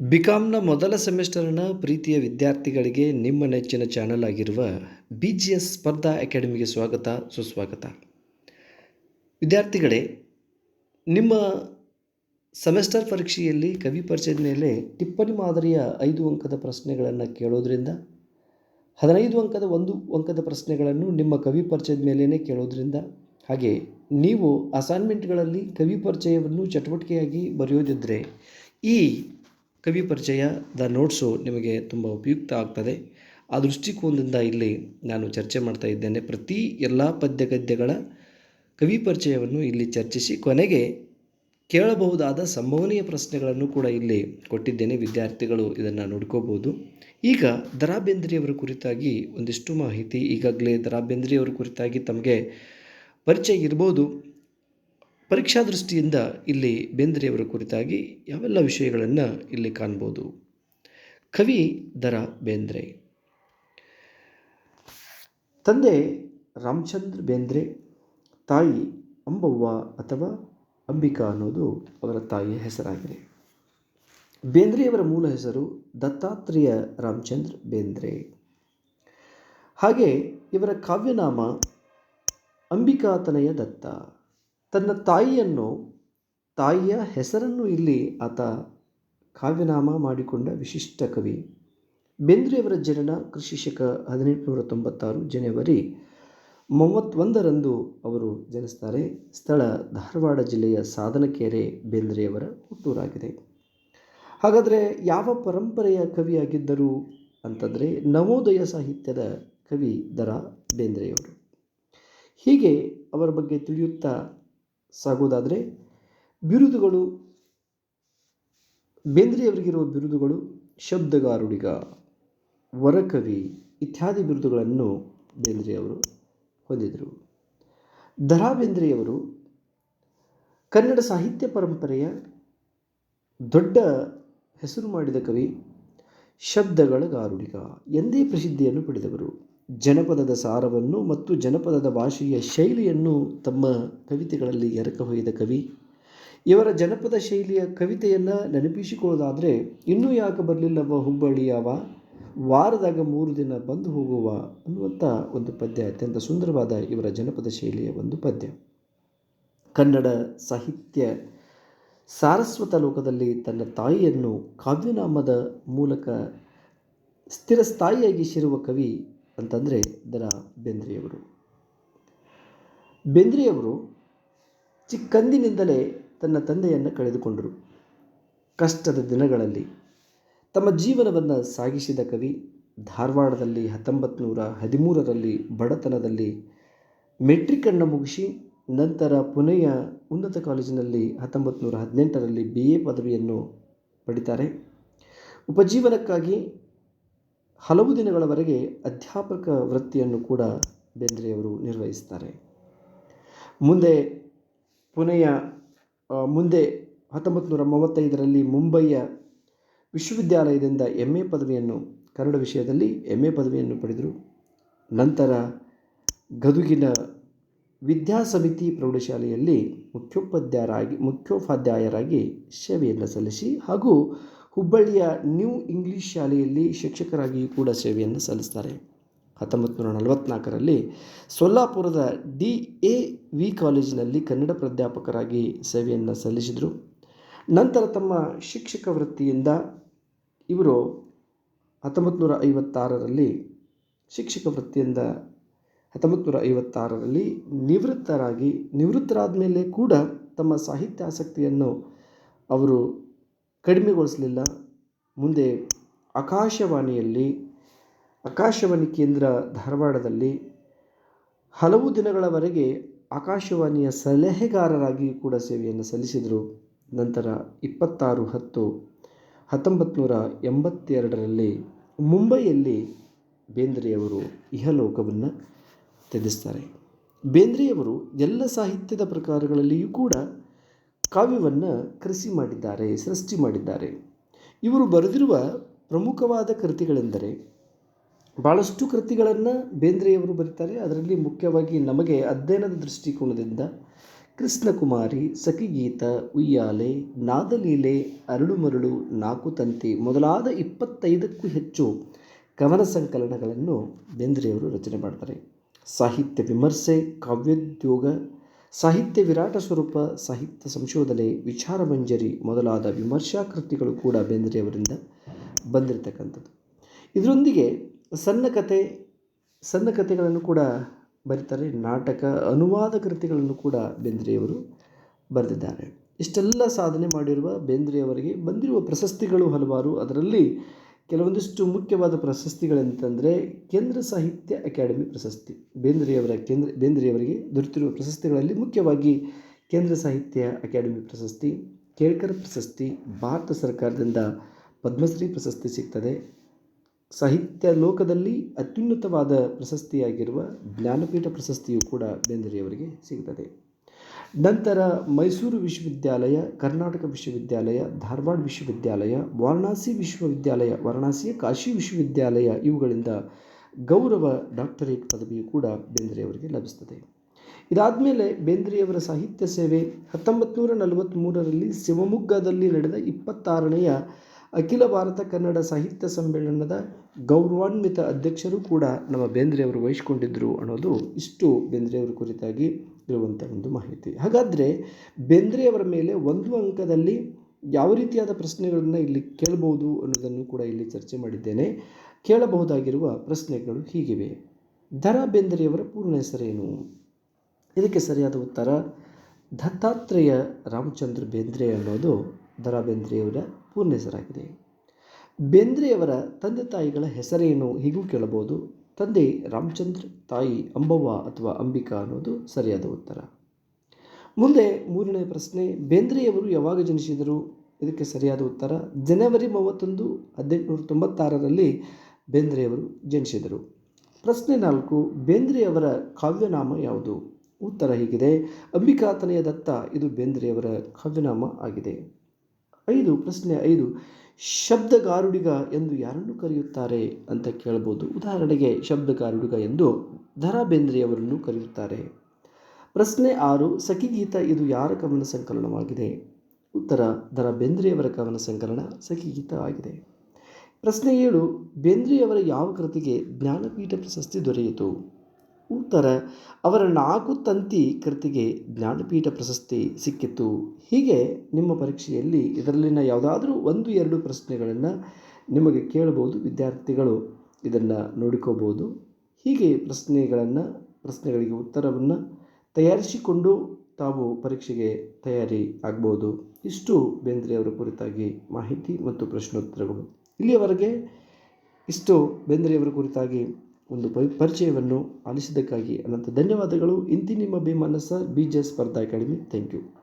ಬಿಕಾಮ್ನ ಮೊದಲ ಸೆಮಿಸ್ಟರ್ನ ಪ್ರೀತಿಯ ವಿದ್ಯಾರ್ಥಿಗಳಿಗೆ ನಿಮ್ಮ ನೆಚ್ಚಿನ ಚಾನಲ್ ಆಗಿರುವ ಬಿ ಜಿ ಎಸ್ ಸ್ಪರ್ಧಾ ಅಕಾಡೆಮಿಗೆ ಸ್ವಾಗತ, ಸುಸ್ವಾಗತ. ವಿದ್ಯಾರ್ಥಿಗಳೇ, ನಿಮ್ಮ ಸೆಮೆಸ್ಟರ್ ಪರೀಕ್ಷೆಯಲ್ಲಿ ಕವಿ ಪರಿಚಯದ ಮೇಲೆ ಟಿಪ್ಪಣಿ ಮಾದರಿಯ ಐದು ಅಂಕದ ಪ್ರಶ್ನೆಗಳನ್ನು ಕೇಳೋದ್ರಿಂದ, ಹದಿನೈದು ಅಂಕದ ಒಂದು ಅಂಕದ ಪ್ರಶ್ನೆಗಳನ್ನು ನಿಮ್ಮ ಕವಿ ಪರಿಚಯದ ಮೇಲೇ ಕೇಳೋದ್ರಿಂದ, ಹಾಗೆ ನೀವು ಅಸೈನ್ಮೆಂಟ್ಗಳಲ್ಲಿ ಕವಿ ಪರಿಚಯವನ್ನು ಚಟುವಟಿಕೆಯಾಗಿ ಬರೆಯೋದಿದ್ದರೆ ಈ ಕವಿ ಪರಿಚಯದ ನೋಟ್ಸು ನಿಮಗೆ ತುಂಬ ಉಪಯುಕ್ತ ಆಗ್ತದೆ. ಆ ದೃಷ್ಟಿಕೋನದಿಂದ ಇಲ್ಲಿ ನಾನು ಚರ್ಚೆ ಮಾಡ್ತಾ ಇದ್ದೇನೆ. ಪ್ರತಿ ಎಲ್ಲ ಪದ್ಯ ಗದ್ಯಗಳ ಕವಿ ಪರಿಚಯವನ್ನು ಇಲ್ಲಿ ಚರ್ಚಿಸಿ ಕೊನೆಗೆ ಕೇಳಬಹುದಾದ ಸಂಭವನೀಯ ಪ್ರಶ್ನೆಗಳನ್ನು ಕೂಡ ಇಲ್ಲಿ ಕೊಟ್ಟಿದ್ದೇನೆ. ವಿದ್ಯಾರ್ಥಿಗಳು ಇದನ್ನು ನೋಡ್ಕೋಬೋದು. ಈಗ ದರಾ ಬೇಂದ್ರೆಯವರ ಕುರಿತಾಗಿ ಒಂದಿಷ್ಟು ಮಾಹಿತಿ ಈಗಾಗಲೇ ದರಾ ಬೇಂದ್ರೆಯವರ ಕುರಿತಾಗಿ ತಮಗೆ ಪರಿಚಯ ಇರ್ಬೋದು. ಪರೀಕ್ಷಾ ದೃಷ್ಟಿಯಿಂದ ಇಲ್ಲಿ ಬೇಂದ್ರೆಯವರ ಕುರಿತಾಗಿ ಯಾವೆಲ್ಲ ವಿಷಯಗಳನ್ನು ಇಲ್ಲಿ ಕಾಣ್ಬೋದು? ಕವಿ ದರ ಬೇಂದ್ರೆ. ತಂದೆ ರಾಮಚಂದ್ರ ಬೇಂದ್ರೆ, ತಾಯಿ ಅಂಬವ್ವ ಅಥವಾ ಅಂಬಿಕಾ ಅನ್ನೋದು ಅವರ ತಾಯಿಯ ಹೆಸರಾಗಿದೆ. ಬೇಂದ್ರೆಯವರ ಮೂಲ ಹೆಸರು ದತ್ತಾತ್ರೇಯ ರಾಮಚಂದ್ರ ಬೇಂದ್ರೆ. ಹಾಗೆ ಇವರ ಕಾವ್ಯನಾಮ ಅಂಬಿಕಾತನಯ ದತ್ತ. ತನ್ನ ತಾಯಿಯನ್ನು, ತಾಯಿಯ ಹೆಸರನ್ನು ಇಲ್ಲಿ ಆತ ಕಾವ್ಯನಾಮ ಮಾಡಿಕೊಂಡ ವಿಶಿಷ್ಟ ಕವಿ. ಬೇಂದ್ರೆಯವರ ಜನನ ಕೃಷಿ ಶಕ ಹದಿನೆಂಟುನೂರ ತೊಂಬತ್ತಾರು ಜನವರಿ ಮೂವತ್ತೊಂದರಂದು ಅವರು ಜನಿಸ್ತಾರೆ. ಸ್ಥಳ ಧಾರವಾಡ ಜಿಲ್ಲೆಯ ಸಾಧನಕೆರೆ ಬೇಂದ್ರೆಯವರ ಹುಟ್ಟೂರಾಗಿದೆ. ಹಾಗಾದರೆ ಯಾವ ಪರಂಪರೆಯ ಕವಿಯಾಗಿದ್ದರು ಅಂತಂದರೆ ನವೋದಯ ಸಾಹಿತ್ಯದ ಕವಿ ದರ ಬೇಂದ್ರೆಯವರು. ಹೀಗೆ ಅವರ ಬಗ್ಗೆ ತಿಳಿಯುತ್ತಾ ಸಾಗೋದಾದರೆ ಬಿರುದುಗಳು, ಬೇಂದ್ರೆಯವರಿಗಿರುವ ಬಿರುದುಗಳು, ಶಬ್ದಗಾರುಡಿಗ, ವರಕವಿ ಇತ್ಯಾದಿ ಬಿರುದುಗಳನ್ನು ಬೇಂದ್ರೆಯವರು ಹೊಂದಿದರು ದರಾ ಬೇಂದ್ರೆಯವರು ಕನ್ನಡ ಸಾಹಿತ್ಯ ಪರಂಪರೆಯ ದೊಡ್ಡ ಹೆಸರು ಮಾಡಿದ ಕವಿ ಶಬ್ದಗಳ ಗಾರುಡಿಗ ಎಂದೇ ಪ್ರಸಿದ್ಧಿಯನ್ನು ಪಡೆದವರು. ಜನಪದದ ಸಾರವನ್ನು ಮತ್ತು ಜನಪದದ ಭಾಷೆಯ ಶೈಲಿಯನ್ನು ತಮ್ಮ ಕವಿತೆಗಳಲ್ಲಿ ಎರಕ ಹೊಯ್ದ ಕವಿ. ಇವರ ಜನಪದ ಶೈಲಿಯ ಕವಿತೆಯನ್ನು ನೆನಪಿಸಿಕೊಳ್ಳೋದಾದರೆ, ಇನ್ನೂ ಯಾಕೆ ಬರಲಿಲ್ಲವ ಹುಬ್ಬಳ್ಳಿಯವ ವಾರದಾಗ ಮೂರು ದಿನ ಬಂದು ಹೋಗುವ ಅನ್ನುವಂಥ ಒಂದು ಪದ್ಯ, ಅತ್ಯಂತ ಸುಂದರವಾದ ಇವರ ಜನಪದ ಶೈಲಿಯ ಒಂದು ಪದ್ಯ. ಕನ್ನಡ ಸಾಹಿತ್ಯ ಸಾರಸ್ವತ ಲೋಕದಲ್ಲಿ ತನ್ನ ತಾಯಿಯನ್ನು ಕಾವ್ಯನಾಮದ ಮೂಲಕ ಸ್ಥಿರಸ್ಥಾಯಿಯಾಗಿಸಿರುವ ಕವಿ ಅಂತಂದರೆ ದರ ಬೆಂದ್ರಿಯವರು. ಬೆಂದ್ರಿಯವರು ಚಿಕ್ಕಂದಿನಿಂದಲೇ ತನ್ನ ತಂದೆಯನ್ನು ಕಳೆದುಕೊಂಡರು. ಕಷ್ಟದ ದಿನಗಳಲ್ಲಿ ತಮ್ಮ ಜೀವನವನ್ನು ಸಾಗಿಸಿದ ಕವಿ ಧಾರವಾಡದಲ್ಲಿ ಹತ್ತೊಂಬತ್ತು ನೂರ ಹದಿಮೂರರಲ್ಲಿ ಬಡತನದಲ್ಲಿ ಮೆಟ್ರಿಕನ್ನು ಮುಗಿಸಿ ನಂತರ ಪುಣೆಯ ಉನ್ನತ ಕಾಲೇಜಿನಲ್ಲಿ ಹತ್ತೊಂಬತ್ತು ನೂರ ಹದಿನೆಂಟರಲ್ಲಿ ಬಿ ಎ ಪದವಿಯನ್ನು ಪಡಿತಾರೆ. ಉಪಜೀವನಕ್ಕಾಗಿ ಹಲವು ದಿನಗಳವರೆಗೆ ಅಧ್ಯಾಪಕ ವೃತ್ತಿಯನ್ನು ಕೂಡ ಬೇಂದ್ರೆಯವರು ನಿರ್ವಹಿಸ್ತಾರೆ. ಮುಂದೆ ಪುಣೆಯ ಮುಂದೆ ಹತ್ತೊಂಬತ್ತು ನೂರ ಮೂವತ್ತೈದರಲ್ಲಿ ಮುಂಬಯಿಯ ವಿಶ್ವವಿದ್ಯಾಲಯದಿಂದ ಎಂ ಎ ಪದವಿಯನ್ನು, ಕನ್ನಡ ವಿಷಯದಲ್ಲಿ ಎಂ ಎ ಪದವಿಯನ್ನು ಪಡೆದರು. ನಂತರ ಗದುಗಿನ ವಿದ್ಯಾ ಸಮಿತಿ ಪ್ರೌಢಶಾಲೆಯಲ್ಲಿ ಮುಖ್ಯೋಪಾಧ್ಯಾಯರಾಗಿ ಮುಖ್ಯೋಪಾಧ್ಯಾಯರಾಗಿ ಸೇವೆಯನ್ನು ಸಲ್ಲಿಸಿ ಹಾಗೂ ಹುಬ್ಬಳ್ಳಿಯ ನ್ಯೂ ಇಂಗ್ಲಿಷ್ ಶಾಲೆಯಲ್ಲಿ ಶಿಕ್ಷಕರಾಗಿಯೂ ಕೂಡ ಸೇವೆಯನ್ನು ಸಲ್ಲಿಸ್ತಾರೆ. ಹತ್ತೊಂಬತ್ತು ನೂರ ನಲವತ್ತ್ನಾಲ್ಕರಲ್ಲಿ ಸೊಲ್ಲಾಪುರದ ಡಿ ಎ ವಿ ಕಾಲೇಜಿನಲ್ಲಿ ಕನ್ನಡ ಪ್ರಾಧ್ಯಾಪಕರಾಗಿ ಸೇವೆಯನ್ನು ಸಲ್ಲಿಸಿದರು. ನಂತರ ತಮ್ಮ ಶಿಕ್ಷಕ ವೃತ್ತಿಯಿಂದ ಇವರು ಹತ್ತೊಂಬತ್ತು ನೂರ ಐವತ್ತಾರರಲ್ಲಿ ಶಿಕ್ಷಕ ವೃತ್ತಿಯಿಂದ ಹತ್ತೊಂಬತ್ತು ನೂರ ಐವತ್ತಾರರಲ್ಲಿ ನಿವೃತ್ತರಾಗಿ ನಿವೃತ್ತರಾದ ಮೇಲೆ ಕೂಡ ತಮ್ಮ ಸಾಹಿತ್ಯ ಆಸಕ್ತಿಯನ್ನು ಅವರು ಕಡಿಮೆಗೊಳಿಸಲಿಲ್ಲ. ಮುಂದೆ ಆಕಾಶವಾಣಿಯಲ್ಲಿ, ಆಕಾಶವಾಣಿ ಕೇಂದ್ರ ಧಾರವಾಡದಲ್ಲಿ ಹಲವು ದಿನಗಳವರೆಗೆ ಆಕಾಶವಾಣಿಯ ಸಲಹೆಗಾರರಾಗಿ ಕೂಡ ಸೇವೆಯನ್ನು ಸಲ್ಲಿಸಿದರು. ನಂತರ ಇಪ್ಪತ್ತಾರು ಹತ್ತು ಹತ್ತೊಂಬತ್ತು ನೂರ ಎಂಬತ್ತೆರಡರಲ್ಲಿ ಮುಂಬೈಯಲ್ಲಿ ಬೇಂದ್ರೆಯವರು ಇಹಲೋಕವನ್ನು ತ್ಯಜಿಸ್ತಾರೆ. ಬೇಂದ್ರೆಯವರು ಎಲ್ಲ ಸಾಹಿತ್ಯದ ಪ್ರಕಾರಗಳಲ್ಲಿಯೂ ಕೂಡ ಕಾವ್ಯವನ್ನು ಕೃಷಿ ಮಾಡಿದ್ದಾರೆ, ಸೃಷ್ಟಿ ಮಾಡಿದ್ದಾರೆ. ಇವರು ಬರೆದಿರುವ ಪ್ರಮುಖವಾದ ಕೃತಿಗಳೆಂದರೆ ಭಾಳಷ್ಟು ಕೃತಿಗಳನ್ನು ಬೇಂದ್ರೆಯವರು ಬರೀತಾರೆ. ಅದರಲ್ಲಿ ಮುಖ್ಯವಾಗಿ ನಮಗೆ ಅಧ್ಯಯನದ ದೃಷ್ಟಿಕೋನದಿಂದ ಕೃಷ್ಣಕುಮಾರಿ, ಸಖಿಗೀತ, ಉಯ್ಯಾಲೆ, ನಾದಲೀಲೆ ಅರಳು ಮರಳು ನಾಕು ತಂತಿ ಮೊದಲಾದ ಇಪ್ಪತ್ತೈದಕ್ಕೂ ಹೆಚ್ಚು ಕವನ ಸಂಕಲನಗಳನ್ನು ಬೇಂದ್ರೆಯವರು ರಚನೆ ಮಾಡ್ತಾರೆ ಸಾಹಿತ್ಯ ವಿಮರ್ಶೆ, ಕಾವ್ಯೋದ್ಯೋಗ ಸಾಹಿತ್ಯ ವಿರಾಟ ಸ್ವರೂಪ, ಸಾಹಿತ್ಯ ಸಂಶೋಧನೆ, ವಿಚಾರ ಮಂಜರಿ ಮೊದಲಾದ ವಿಮರ್ಶಾ ಕೃತಿಗಳು ಕೂಡ ಬೇಂದ್ರೆಯವರಿಂದ ಬಂದಿರತಕ್ಕಂಥದ್ದು. ಇದರೊಂದಿಗೆ ಸಣ್ಣ ಕತೆ, ಸಣ್ಣ ಕಥೆಗಳನ್ನು ಕೂಡ ಬರೀತಾರೆ. ನಾಟಕ ಅನುವಾದ ಕೃತಿಗಳನ್ನು ಕೂಡ ಬೇಂದ್ರೆಯವರು ಬರೆದಿದ್ದಾರೆ. ಇಷ್ಟೆಲ್ಲ ಸಾಧನೆ ಮಾಡಿರುವ ಬೇಂದ್ರೆಯವರಿಗೆ ಬಂದಿರುವ ಪ್ರಶಸ್ತಿಗಳು ಹಲವಾರು. ಅದರಲ್ಲಿ ಕೆಲವೊಂದಿಷ್ಟು ಮುಖ್ಯವಾದ ಪ್ರಶಸ್ತಿಗಳೆಂತಂದರೆ ಕೇಂದ್ರ ಸಾಹಿತ್ಯ ಅಕಾಡೆಮಿ ಪ್ರಶಸ್ತಿ. ಬೇಂದ್ರೆಯವರ ಕೇಂದ್ರ, ಬೇಂದ್ರೆಯವರಿಗೆ ದೊರೆತಿರುವ ಪ್ರಶಸ್ತಿಗಳಲ್ಲಿ ಮುಖ್ಯವಾಗಿ ಕೇಂದ್ರ ಸಾಹಿತ್ಯ ಅಕಾಡೆಮಿ ಪ್ರಶಸ್ತಿ, ಕೇಳ್ಕರ್ ಪ್ರಶಸ್ತಿ, ಭಾರತ ಸರ್ಕಾರದಿಂದ ಪದ್ಮಶ್ರೀ ಪ್ರಶಸ್ತಿ ಸಿಗ್ತದೆ. ಸಾಹಿತ್ಯ ಲೋಕದಲ್ಲಿ ಅತ್ಯುನ್ನತವಾದ ಪ್ರಶಸ್ತಿಯಾಗಿರುವ ಜ್ಞಾನಪೀಠ ಪ್ರಶಸ್ತಿಯು ಕೂಡ ಬೇಂದ್ರೆಯವರಿಗೆ ಸಿಗುತ್ತದೆ ನಂತರ ಮೈಸೂರು ವಿಶ್ವವಿದ್ಯಾಲಯ, ಕರ್ನಾಟಕ ವಿಶ್ವವಿದ್ಯಾಲಯ, ಧಾರವಾಡ ವಿಶ್ವವಿದ್ಯಾಲಯ, ವಾರಣಾಸಿ ವಿಶ್ವವಿದ್ಯಾಲಯ, ವಾರಣಾಸಿಯ ಕಾಶಿ ವಿಶ್ವವಿದ್ಯಾಲಯ ಇವುಗಳಿಂದ ಗೌರವ ಡಾಕ್ಟರೇಟ್ ಪದವಿಯು ಕೂಡ ಬೇಂದ್ರೆಯವರಿಗೆ ಲಭಿಸ್ತದೆ ಇದಾದಮೇಲೆ ಬೇಂದ್ರೆಯವರ ಸಾಹಿತ್ಯ ಸೇವೆ ಹತ್ತೊಂಬತ್ತು ನೂರ ನಲವತ್ತ್ಮೂರರಲ್ಲಿ ಶಿವಮೊಗ್ಗದಲ್ಲಿ ನಡೆದ ಇಪ್ಪತ್ತಾರನೆಯ ಅಖಿಲ ಭಾರತ ಕನ್ನಡ ಸಾಹಿತ್ಯ ಸಮ್ಮೇಳನದ ಗೌರವಾನ್ವಿತ ಅಧ್ಯಕ್ಷರು ಕೂಡ ನಮ್ಮ ಬೇಂದ್ರೆಯವರು ವಹಿಸಿಕೊಂಡಿದ್ದರು ಅನ್ನೋದು ಇಷ್ಟು ಬೇಂದ್ರೆಯವರ ಕುರಿತಾಗಿ ಇರುವಂಥ ಒಂದು ಮಾಹಿತಿ. ಹಾಗಾದರೆ ಬೇಂದ್ರೆಯವರ ಮೇಲೆ ಒಂದು ಅಂಕದಲ್ಲಿ ಯಾವ ರೀತಿಯಾದ ಪ್ರಶ್ನೆಗಳನ್ನು ಇಲ್ಲಿ ಕೇಳಬಹುದು ಅನ್ನೋದನ್ನು ಕೂಡ ಇಲ್ಲಿ ಚರ್ಚೆ ಮಾಡಿದ್ದೇನೆ. ಕೇಳಬಹುದಾಗಿರುವ ಪ್ರಶ್ನೆಗಳು ಹೀಗಿವೆ. ದರಾ ಬೇಂದ್ರೆಯವರ ಪೂರ್ಣ ಹೆಸರೇನು? ಇದಕ್ಕೆ ಸರಿಯಾದ ಉತ್ತರ, ದತ್ತಾತ್ರೇಯ ರಾಮಚಂದ್ರ ಬೇಂದ್ರೆ ಅನ್ನೋದು ದರಾ ಬೇಂದ್ರೆಯವರ ಪೂರ್ಣ ಹೆಸರಾಗಿದೆ. ಬೇಂದ್ರೆಯವರ ತಂದೆ ತಾಯಿಗಳ ಹೆಸರೇನು ಹೀಗೂ ಕೇಳಬಹುದು. ತಂದೆ ರಾಮಚಂದ್ರ, ತಾಯಿ ಅಂಬವ್ವ ಅಥವಾ ಅಂಬಿಕಾ ಅನ್ನೋದು ಸರಿಯಾದ ಉತ್ತರ. ಮುಂದೆ ಮೂರನೇ ಪ್ರಶ್ನೆ, ಬೇಂದ್ರೆಯವರು ಯಾವಾಗ ಜನಿಸಿದರು? ಇದಕ್ಕೆ ಸರಿಯಾದ ಉತ್ತರ, ಜನವರಿ ಮೂವತ್ತೊಂದು, ಹದಿನೆಂಟುನೂರ ತೊಂಬತ್ತಾರರಲ್ಲಿ ಬೇಂದ್ರೆಯವರು ಜನಿಸಿದರು. ಪ್ರಶ್ನೆ ನಾಲ್ಕು, ಬೇಂದ್ರೆಯವರ ಕಾವ್ಯನಾಮ ಯಾವುದು? ಉತ್ತರ ಹೀಗಿದೆ, ಅಂಬಿಕಾತನೆಯ ದತ್ತ, ಇದು ಬೇಂದ್ರೆಯವರ ಕಾವ್ಯನಾಮ ಆಗಿದೆ. ಐದು ಪ್ರಶ್ನೆ ಐದು. ಶಬ್ದಗಾರುಡಿಗ ಎಂದು ಯಾರನ್ನು ಕರೆಯುತ್ತಾರೆ ಅಂತ ಕೇಳ್ಬೋದು. ಉದಾಹರಣೆಗೆ ಶಬ್ದಗಾರುಡಿಗ ಎಂದು ದರಾ ಬೇಂದ್ರೆಯವರನ್ನು ಕರೆಯುತ್ತಾರೆ. ಪ್ರಶ್ನೆ ಆರು, ಸಖಿಗೀತ ಇದು ಯಾರ ಕವನ ಸಂಕಲನವಾಗಿದೆ? ಉತ್ತರ ದರಾ ಬೇಂದ್ರೆಯವರ ಕವನ ಸಂಕಲನ ಸಖಿಗೀತ ಆಗಿದೆ. ಪ್ರಶ್ನೆ ಏಳು, ಬೇಂದ್ರೆಯವರ ಯಾವ ಕೃತಿಗೆ ಜ್ಞಾನಪೀಠ ಪ್ರಶಸ್ತಿ ದೊರೆಯಿತು? ಉತ್ತರ, ಅವರ ನಾಲ್ಕು ತಂತಿ ಕೃತಿಗೆ ಜ್ಞಾನಪೀಠ ಪ್ರಶಸ್ತಿ ಸಿಕ್ಕಿತ್ತು. ಹೀಗೆ ನಿಮ್ಮ ಪರೀಕ್ಷೆಯಲ್ಲಿ ಇದರಲ್ಲಿನ ಯಾವುದಾದ್ರೂ ಒಂದು, ಎರಡು ಪ್ರಶ್ನೆಗಳನ್ನು ನಿಮಗೆ ಕೇಳಬಹುದು ವಿದ್ಯಾರ್ಥಿಗಳು. ಇದನ್ನು ನೋಡಿಕೋಬೋದು ಹೀಗೆ ಪ್ರಶ್ನೆಗಳನ್ನು, ಪ್ರಶ್ನೆಗಳಿಗೆ ಉತ್ತರವನ್ನು ತಯಾರಿಸಿಕೊಂಡು ತಾವು ಪರೀಕ್ಷೆಗೆ ತಯಾರಿ ಆಗ್ಬೋದು. ಇಷ್ಟು ಬೇಂದ್ರೆಯವರ ಕುರಿತಾಗಿ ಮಾಹಿತಿ ಮತ್ತು ಪ್ರಶ್ನೋತ್ತರಗಳು. ಇಲ್ಲಿಯವರೆಗೆ ಇಷ್ಟು ಬೇಂದ್ರೆಯವರ ಕುರಿತಾಗಿ ಒಂದು ಪರಿ ಪರಿಚಯವನ್ನು ಆಲಿಸಿದ್ದಕ್ಕಾಗಿ ಅನಂತ ಧನ್ಯವಾದಗಳು. ಇಂತಿ ನಿಮ್ಮ Bheemanasa B J Spardha academy. Thank you.